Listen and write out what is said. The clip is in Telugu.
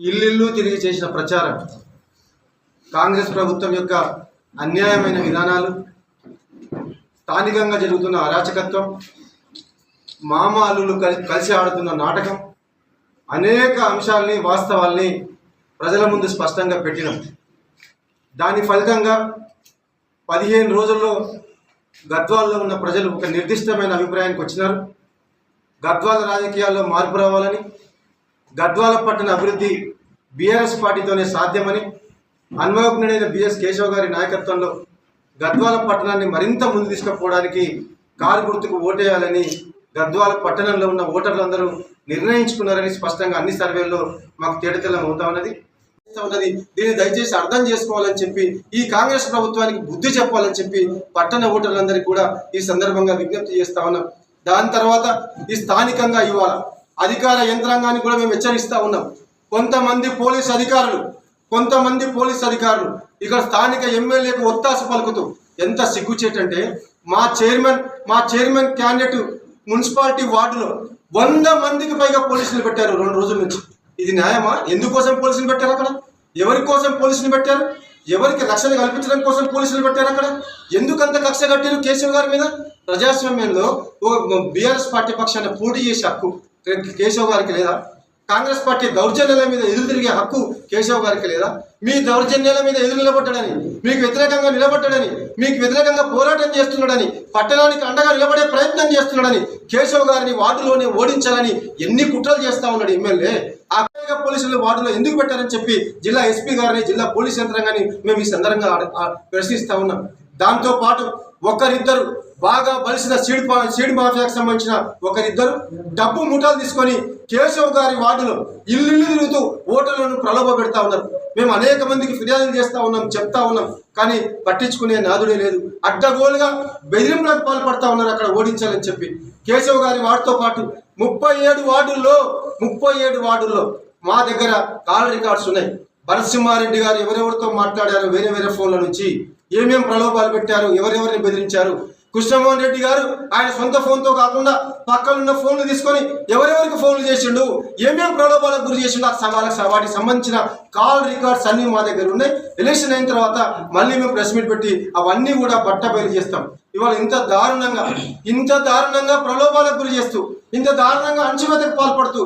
ఇల్లు తిరిగి చేసిన ప్రచారం. కాంగ్రెస్ ప్రభుత్వం యొక్క అన్యాయమైన విధానాలు స్థానికంగా జరుగుతున్న అరాచకత్వం మామ అల్లులు కలిసి కలిసి ఆడుతున్న నాటకం అనేక అంశాలని వాస్తవాల్ని ప్రజల ముందు స్పష్టంగా పెట్టినాం. దాని ఫలితంగా పదిహేను రోజుల్లో గద్వాల్లో ఉన్న ప్రజలు ఒక నిర్దిష్టమైన అభిప్రాయానికి వచ్చినారు. గద్వాల రాజకీయాల్లో మార్పు రావాలని గద్వాల పట్టణ అభివృద్ధి బీఆర్ఎస్ పార్టీతోనే సాధ్యమని అన్వయోజ్ఞుడైన బిఎస్ కేశవ్ గారి నాయకత్వంలో గద్వాల పట్టణాన్ని మరింత ముందు తీసుకుపోవడానికి కారు గుర్తుకు ఓటేయాలని గద్వాల పట్టణంలో ఉన్న ఓటర్లందరూ నిర్ణయించుకున్నారని స్పష్టంగా అన్ని సర్వేల్లో మాకు తేటతెల్లం అవుతా ఉన్నది. ఉన్నది. దీన్ని దయచేసి అర్థం చేసుకోవాలని చెప్పి ఈ కాంగ్రెస్ ప్రభుత్వానికి బుద్ధి చెప్పాలని చెప్పి పట్టణ ఓటర్లందరికీ కూడా ఈ సందర్భంగా విజ్ఞప్తి చేస్తా ఉన్నాం. దాని తర్వాత ఈ స్థానికంగా ఇవాళ అధికార యంత్రాంగాన్ని కూడా మేము హెచ్చరిస్తూ ఉన్నాం. కొంతమంది పోలీస్ అధికారులు కొంతమంది పోలీస్ అధికారులు ఇక్కడ స్థానిక ఎమ్మెల్యేకు ఒత్తాసు పలుకుతూ ఎంత సిగ్గుచేటంటే మా చైర్మన్ మా చైర్మన్ క్యాండిడేట్ మున్సిపాలిటీ వార్డులో వంద మందికి పైగా పోలీసులు పెట్టారు రెండు రోజుల నుంచి. ఇది న్యాయమా? ఎందుకోసం పోలీసులు పెట్టారు అక్కడ? ఎవరి కోసం పోలీసులు పెట్టారు? ఎవరికి రక్షణ కల్పించడం కోసం పోలీసులు పెట్టారు అక్కడ? ఎందుకంత కక్ష కట్టారు కేసీఆర్ గారి మీద? ప్రజాస్వామ్యంలో ఓ బీఆర్ఎస్ పార్టీ పక్షాన పోటీ చేసే హక్కు కేశవ్ గారికి లేదా? కాంగ్రెస్ పార్టీ దౌర్జన్యాల మీద ఎదురు తిరిగే హక్కు కేశవ్ గారికి లేదా? మీ దౌర్జన్యాల మీద ఎదురు నిలబడ్డాడని మీకు వ్యతిరేకంగా నిలబడ్డాడని మీకు వ్యతిరేకంగా పోరాటం చేస్తున్నాడని పట్టణానికి అండగా నిలబడే ప్రయత్నం చేస్తున్నాడని కేశవ్ గారిని వార్డులోనే ఓడించాలని ఎన్ని కుట్రలు చేస్తా ఉన్నాడు ఎమ్మెల్యే? ఆ పోలీసులు వార్డులో ఎందుకు పెట్టారని చెప్పి జిల్లా ఎస్పీ గారిని జిల్లా పోలీస్ యంత్రాంగాన్ని మేము ఈ సందర్భంగా ప్రశ్నిస్తా ఉన్నాం. దాంతో పాటు ఒకరిద్దరు బాగా బలిసిన సీడ్ పా- సీడ్ మాఫియాకు సంబంధించిన ఒకరిద్దరు డబ్బు ముఠాలు తీసుకొని కేశవ్ గారి వార్డులో ఇల్లు ఇల్లు తిరుగుతూ ఓటర్లను ప్రలోభ పెడతా ఉన్నారు. మేము అనేక మందికి ఫిర్యాదులు చేస్తా ఉన్నాం చెప్తా ఉన్నాం కానీ పట్టించుకునే నాదుడే లేదు. అడ్డగోలుగా బెదిరింపులకు పాల్పడతా ఉన్నారు అక్కడ ఓడించాలని చెప్పి. కేశవ్ గారి వార్డుతో పాటు ముప్పై ఏడు వార్డుల్లో ముప్పై ఏడు వార్డుల్లో మా దగ్గర కాల్ రికార్డ్స్ ఉన్నాయి. నరసింహారెడ్డి గారు ఎవరెవరితో మాట్లాడారు వేరే వేరే ఫోన్ల నుంచి ఏమేం ప్రలోభాలు పెట్టారు ఎవరెవరిని బెదిరించారు? కృష్ణమోహన్ రెడ్డి గారు ఆయన సొంత ఫోన్తో కాకుండా పక్కనున్న ఫోన్లు తీసుకొని ఎవరెవరికి ఫోన్లు చేసిండు? ఏమేమి ప్రలోభాలకు గురి చేసిండు? ఆ సవాళ్ళకి వాటికి సంబంధించిన కాల్ రికార్డ్స్ అన్నీ మా దగ్గర ఉన్నాయి. ఎలక్షన్ అయిన తర్వాత మళ్ళీ మేము ప్రెస్ మీట్ పెట్టి అవన్నీ కూడా బట్టబయలు చేస్తాం. ఇవాళ ఇంత దారుణంగా ఇంత దారుణంగా ప్రలోభాలకు గురి చేస్తూ ఇంత దారుణంగా అంచుమతకు పాల్పడుతూ